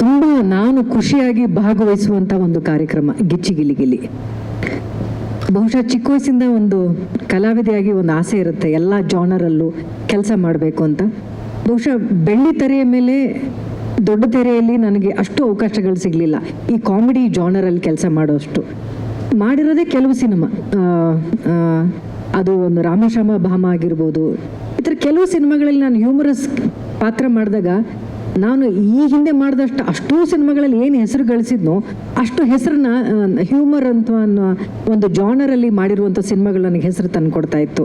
ತುಂಬ ನಾನು ಖುಷಿಯಾಗಿ ಭಾಗವಹಿಸುವಂಥ ಒಂದು ಕಾರ್ಯಕ್ರಮ, ಗಿಚ್ಚಿಗಿಲಿಗಿಲಿ. ಬಹುಶಃ ಚಿಕ್ಕ ವಯಸ್ಸಿಂದ ಒಂದು ಕಲಾವಿದೆಯಾಗಿ ಒಂದು ಆಸೆ ಇರುತ್ತೆ, ಎಲ್ಲ ಜಾನರಲ್ಲೂ ಕೆಲಸ ಮಾಡಬೇಕು ಅಂತ. ಬಹುಶಃ ಬೆಳ್ಳಿ ತೆರೆಯ ಮೇಲೆ ದೊಡ್ಡ ತೆರೆಯಲ್ಲಿ ನನಗೆ ಅಷ್ಟು ಅವಕಾಶಗಳು ಸಿಗಲಿಲ್ಲ. ಈ ಕಾಮಿಡಿ ಜಾನರಲ್ಲಿ ಕೆಲಸ ಮಾಡೋಷ್ಟು. ಮಾಡಿರೋದೇ ಕೆಲವು ಸಿನಿಮಾ. ಅದು ಒಂದು ರಾಮಶ್ಯಾಮ ಭಾಮ ಆಗಿರ್ಬೋದು. ಈ ಥರ ಕೆಲವು ಸಿನಿಮಾಗಳಲ್ಲಿ ನಾನು ಹ್ಯೂಮರಸ್ ಪಾತ್ರ ಮಾಡಿದಾಗ ನಾನು ಈ ಹಿಂದೆ ಮಾಡಿದಷ್ಟು ಅಷ್ಟೂ ಸಿನಿಮಾಗಳಲ್ಲಿ ಏನು ಹೆಸರು ಗಳಿಸಿದ್ನೋ ಅಷ್ಟು ಹೆಸರನ್ನ ಹ್ಯೂಮರ್ ಅಂತ ಒಂದು ಜಾನರಲ್ಲಿ ಮಾಡಿರುವಂಥ ಸಿನಿಮಾಗಳು ನನಗೆ ಹೆಸರು ತಂದು ಕೊಡ್ತಾ ಇತ್ತು.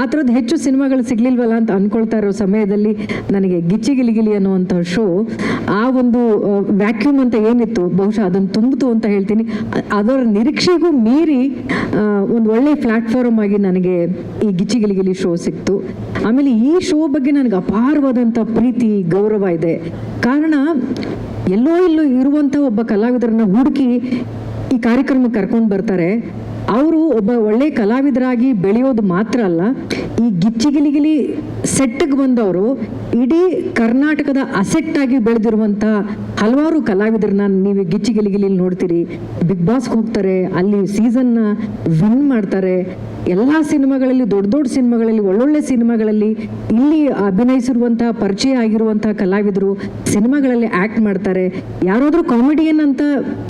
ಆ ಥರದ್ದು ಹೆಚ್ಚು ಸಿನಿಮಾಗಳು ಸಿಗ್ಲಿಲ್ವಲ್ಲ ಅಂತ ಅನ್ಕೊಳ್ತಾ ಇರೋ ಸಮಯದಲ್ಲಿ ನನಗೆ ಗಿಚ್ಚಿ ಗಿಲಿಗಿಲಿ ಅನ್ನುವಂಥ ಶೋ, ಆ ಒಂದು ವ್ಯಾಕ್ಯೂಮ್ ಅಂತ ಏನಿತ್ತು, ಬಹುಶಃ ಅದನ್ನು ತುಂಬಿತು ಅಂತ ಹೇಳ್ತೀನಿ. ಅದರ ನಿರೀಕ್ಷೆಗೂ ಮೀರಿ ಒಂದು ಒಳ್ಳೆ ಪ್ಲಾಟ್ಫಾರ್ಮ್ ಆಗಿ ನನಗೆ ಈ ಗಿಚ್ಚಿ ಗಿಲಿಗಿಲಿ ಶೋ ಸಿಕ್ತು. ಆಮೇಲೆ ಈ ಶೋ ಬಗ್ಗೆ ನನಗೆ ಅಪಾರವಾದಂಥ ಪ್ರೀತಿ, ಗೌರವ ಇದೆ. ಕಾರಣ ಎಲ್ಲೋ ಇಲ್ಲೋ ಇರುವಂಥ ಒಬ್ಬ ಕಲಾವಿದರನ್ನ ಹುಡುಕಿ ಈ ಕಾರ್ಯಕ್ರಮಕ್ಕೆ ಕರ್ಕೊಂಡು ಬರ್ತಾರೆ. ಅವರು ಒಬ್ಬ ಒಳ್ಳೆ ಕಲಾವಿದರಾಗಿ ಬೆಳೆಯೋದು ಮಾತ್ರ ಅಲ್ಲ, ಈ ಗಿಚ್ಚಿಗಿಲಿಗಿಲಿ ಸೆಟ್ಗೆ ಬಂದವರು ಇಡೀ ಕರ್ನಾಟಕದ ಅಸೆಟ್ ಆಗಿ ಬೆಳೆದಿರುವಂಥ ಹಲವಾರು ಕಲಾವಿದರನ್ನ ನೀವು ಗಿಚ್ಚಿಗಿಲಿಗಿಲಿ ನೋಡ್ತೀರಿ. ಬಿಗ್ ಬಾಸ್ಗೆ ಹೋಗ್ತಾರೆ, ಅಲ್ಲಿ ಸೀಸನ್ನ ವಿನ್ ಮಾಡ್ತಾರೆ. ಎಲ್ಲ ಸಿನಿಮಾಗಳಲ್ಲಿ, ದೊಡ್ಡ ದೊಡ್ಡ ಸಿನಿಮಾಗಳಲ್ಲಿ, ಒಳ್ಳೊಳ್ಳೆ ಸಿನಿಮಾಗಳಲ್ಲಿ ಇಲ್ಲಿ ಅಭಿನಯಿಸಿರುವಂತಹ ಪರಿಚಯ ಆಗಿರುವಂತಹ ಕಲಾವಿದರು ಸಿನಿಮಾಗಳಲ್ಲಿ ಆಕ್ಟ್ ಮಾಡ್ತಾರೆ. ಯಾರಾದರೂ ಕಾಮಿಡಿಯನ್ ಅಂತ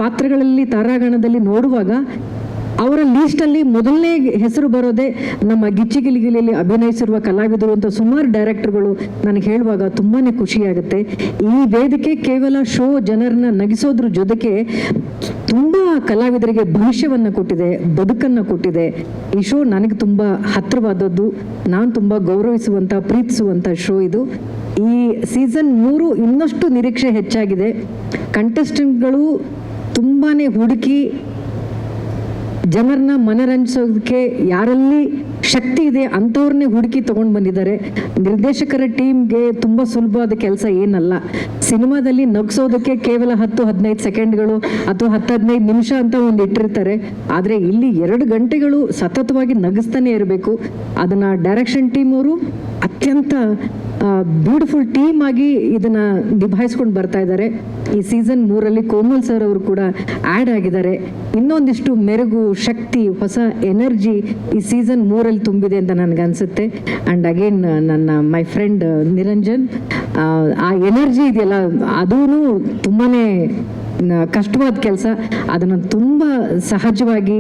ಪಾತ್ರಗಳಲ್ಲಿ, ತಾರಾಗಣದಲ್ಲಿ ನೋಡುವಾಗ ಅವರ ಲೀಸ್ಟಲ್ಲಿ ಮೊದಲನೇ ಹೆಸರು ಬರೋದೇ ನಮ್ಮ ಗಿಚ್ಚಿಗಿಲಿಗಿಲಿಯಲ್ಲಿ ಅಭಿನಯಿಸಿರುವ ಕಲಾವಿದರು ಅಂತ ಸುಮಾರು ಡೈರೆಕ್ಟರ್ಗಳು ನನಗೆ ಹೇಳುವಾಗ ತುಂಬಾ ಖುಷಿಯಾಗುತ್ತೆ. ಈ ವೇದಿಕೆ ಕೇವಲ ಶೋ ಜನರನ್ನ ನಗಿಸೋದ್ರ ಜೊತೆಗೆ ತುಂಬ ಕಲಾವಿದರಿಗೆ ಭವಿಷ್ಯವನ್ನು ಕೊಟ್ಟಿದೆ, ಬದುಕನ್ನು ಕೊಟ್ಟಿದೆ. ಈ ಶೋ ನನಗೆ ತುಂಬ ಹತ್ತಿರವಾದದ್ದು, ನಾನು ತುಂಬ ಗೌರವಿಸುವಂಥ ಪ್ರೀತಿಸುವಂಥ ಶೋ ಇದು. ಈ ಸೀಸನ್ ಮೂರು ಇನ್ನಷ್ಟು ನಿರೀಕ್ಷೆ ಹೆಚ್ಚಾಗಿದೆ. ಕಂಟೆಸ್ಟೆಂಟ್ಗಳು ತುಂಬಾ ಹುಡುಕಿ ಜನರನ್ನ ಮನರಂಜಿಸೋದಕ್ಕೆ ಯಾರಲ್ಲಿ ಶಕ್ತಿ ಇದೆ ಅಂಥವ್ರನ್ನೇ ಹುಡುಕಿ ತಗೊಂಡ್ ಬಂದಿದ್ದಾರೆ. ನಿರ್ದೇಶಕರ ಟೀಮ್ಗೆ ತುಂಬ ಸುಲಭವಾದ ಕೆಲಸ ಏನಲ್ಲ. ಸಿನಿಮಾದಲ್ಲಿ ನಗ್ಸೋದಕ್ಕೆ ಕೇವಲ ಹತ್ತು ಹದಿನೈದು ಸೆಕೆಂಡ್ಗಳು ಅಥವಾ ಹತ್ತು ಹದಿನೈದು ನಿಮಿಷ ಅಂತ ಒಂದು ಇಟ್ಟಿರ್ತಾರೆ. ಆದರೆ ಇಲ್ಲಿ ಎರಡು ಗಂಟೆಗಳು ಸತತವಾಗಿ ನಗಿಸ್ತಾನೆ ಇರಬೇಕು. ಅದನ್ನು ಡೈರೆಕ್ಷನ್ ಟೀಮ್ ಅವರು ಅತ್ಯಂತ ಬ್ಯೂಟಿಫುಲ್ ಟೀಮ್ ಆಗಿ ಇದನ್ನ ನಿಭಾಯಿಸ್ಕೊಂಡು ಬರ್ತಾ ಇದ್ದಾರೆ. ಈ ಸೀಸನ್ ಮೂರಲ್ಲಿ ಕೋಮಲ್ ಸರ್ ಅವರು ಕೂಡ ಆ್ಯಡ್ ಆಗಿದ್ದಾರೆ. ಇನ್ನೊಂದಿಷ್ಟು ಮೆರುಗು, ಶಕ್ತಿ, ಹೊಸ ಎನರ್ಜಿ ಈ ಸೀಸನ್ ಮೂರಲ್ಲಿ ತುಂಬಿದೆ ಅಂತ ನನಗೆ ಅನಿಸುತ್ತೆ ಆ್ಯಂಡ್ ಅಗೇನ್ ನನ್ನ ಮೈ ಫ್ರೆಂಡ್ ನಿರಂಜನ್ ಆ, ಆ ಎನರ್ಜಿ ಇದೆಯಲ್ಲ ಅದೂ ತುಂಬಾ ನ- ಕಷ್ಟವಾದ ಕೆಲಸ, ಅದನ್ನು ತುಂಬ ಸಹಜವಾಗಿ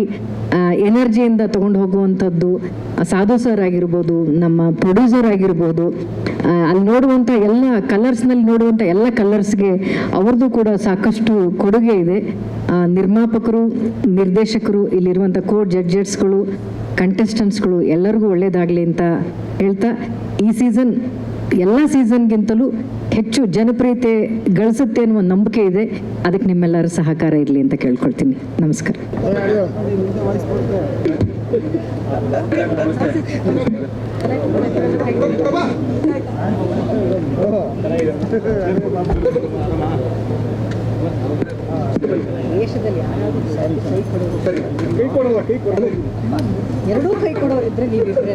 ಎನರ್ಜಿಯಿಂದ ತಗೊಂಡು ಹೋಗುವಂಥದ್ದು ಸಾಧು ಸರ್ ಆಗಿರ್ಬೋದು, ನಮ್ಮ ಪ್ರೊಡ್ಯೂಸರ್ ಆಗಿರ್ಬೋದು ಅಲ್ಲಿ ನೋಡುವಂಥ ಎಲ್ಲ ಕಲರ್ಸ್ನಲ್ಲಿ ನೋಡುವಂಥ ಎಲ್ಲ ಕಲರ್ಸ್ಗೆ ಅವ್ರದ್ದು ಕೂಡ ಸಾಕಷ್ಟು ಕೊಡುಗೆ ಇದೆ. ನಿರ್ಮಾಪಕರು, ನಿರ್ದೇಶಕರು, ಇಲ್ಲಿರುವಂಥ ಕೋರ್ಟ್ ಜಡ್ಜಸ್ಗಳು ಕಂಟೆಸ್ಟೆಂಟ್ಸ್ಗಳು ಎಲ್ಲರಿಗೂ ಒಳ್ಳೆಯದಾಗಲಿ ಅಂತ ಹೇಳ್ತಾ ಈ ಸೀಸನ್ ಎಲ್ಲ ಸೀಸನ್ಗಿಂತಲೂ ಹೆಚ್ಚು ಜನಪ್ರಿಯತೆ ಗಳಿಸುತ್ತೆ ಅನ್ನುವ ನಂಬಿಕೆ ಇದೆ. ಅದಕ್ಕೆ ನಿಮ್ಮೆಲ್ಲರ ಸಹಕಾರ ಇರಲಿ ಅಂತ ಕೇಳ್ಕೊಳ್ತೀನಿ. ನಮಸ್ಕಾರ. ದೇಶದಲ್ಲಿ ಎರಡೂ ಕೈ ಕೊಡೋರಿದ್ರೆ ನೀವಿದ್ರೆ